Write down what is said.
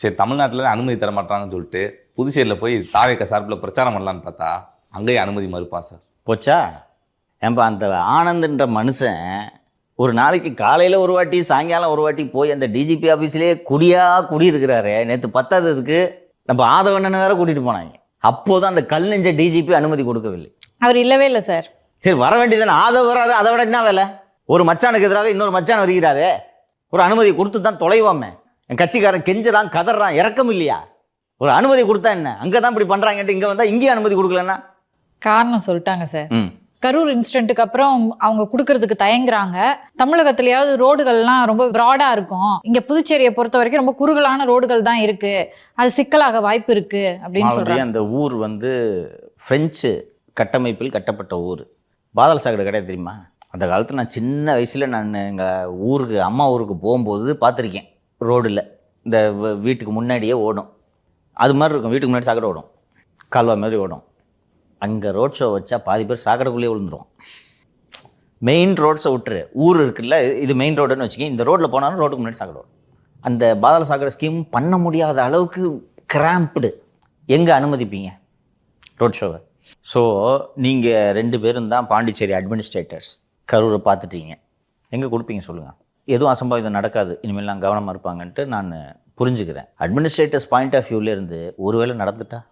சரி தமிழ்நாட்டில் அனுமதி தர மாட்டாங்கன்னு சொல்லிட்டு புதுச்சேரியில் போய் தாவேக்க சார்பில் பிரச்சாரம் பண்ணலான்னு பார்த்தா அங்கேயே அனுமதி மறுப்பான் சார். போச்சா? ஏன்பா அந்த ஆனந்த்ன்ற மனுஷன் ஒரு நாளைக்கு காலையில் ஒரு வாட்டி சாயங்காலம் ஒரு வாட்டி போய் அந்த டிஜிபி ஆஃபீஸ்லேயே குடியா குடியிருக்கிறாரு. நேற்று பத்தாததுக்கு நம்ம ஆதவண்ணனை வேற கூட்டிகிட்டு போனாங்க. அப்போது அந்த கல் நெஞ்ச டிஜிபி அனுமதி கொடுக்கவில்லை. அவர் இல்லவே இல்லை சார். சரி வர வேண்டியதானே ஆதவ வராரு அதை விட என்ன வேலை? ஒரு மச்சானுக்கு எதிராக இன்னொரு மச்சான் வருகிறாரு. ஒரு அனுமதி கொடுத்து தான் தொலைவாமே. என் கட்சிக்காரன் கெஞ்சுறான் கதறான் இறக்கம் இல்லையா? ஒரு அனுமதி கொடுத்தா என்ன? அங்கே தான் இப்படி பண்ணுறாங்கன்ட்டு இங்கே வந்தால் இங்கேயும் அனுமதி கொடுக்கலன்னா? காரணம் சொல்லிட்டாங்க சார். கரூர் இன்சிடென்ட்டுக்கு அப்புறம் அவங்க கொடுக்கறதுக்கு தயங்குறாங்க. தமிழகத்திலயாவது ரோடுகள்லாம் ரொம்ப ப்ராடா இருக்கும். இங்க புதுச்சேரியை பொறுத்த வரைக்கும் ரொம்ப குறுகலான ரோடுகள் தான் இருக்கு. அது சிக்கலாக வாய்ப்பு இருக்கு அப்படின்னு மாலதி, சொல்றாங்க. அந்த ஊர் வந்து பிரெஞ்சு கட்டமைப்பில் கட்டப்பட்ட ஊர். பாதல் சாக்கடை கிடையாது தெரியுமா? அந்த காலத்தில் நான் சின்ன வயசில் நான் எங்கள் ஊருக்கு அம்மா ஊருக்கு போகும்போது பார்த்துருக்கேன். ரோடில் இந்த வீட்டுக்கு முன்னாடியே ஓடும். அது மாதிரி இருக்கும் வீட்டுக்கு முன்னாடி சாக்கடை ஓடும். கால்வா மாதிரி ஓடும். அங்கே ரோட் ஷோ வச்சா பாதி பேர் சாக்கடைக்குள்ளேயே விழுந்துரும் மெயின் ரோட்ஸை விட்டுரு. ஊர் இருக்குல்ல இது மெயின் ரோடுன்னு வச்சுக்கி இந்த ரோட்டில் போனாலும் ரோட்டுக்கு முன்னாடி சாக்கடை ஓடும். அந்த பாதாள சாக்கடை ஸ்கீம் பண்ண முடியாத அளவுக்கு கிராம்ப்டு எங்கே அனுமதிப்பீங்க ரோட் ஷோவை ஸோ நீங்கள் ரெண்டு பேரும் தான் பாண்டிச்சேரி அட்மினிஸ்ட்ரேட்டர்ஸ் கரூரை பார்த்துட்டீங்க. எங்கே கொடுப்பீங்க சொல்லுங்கள் எதுவும் அசம்பாவிதம் நடக்காது. இனிமேல் நான் கவனமாக இருப்பாங்கன்ட்டு நான் புரிஞ்சுக்கிறேன். அட்மினிஸ்ட்ரேட்டர்ஸ் பாயிண்ட் ஆஃப் வியூலேருந்து ஒருவேளை நடந்துட்டா?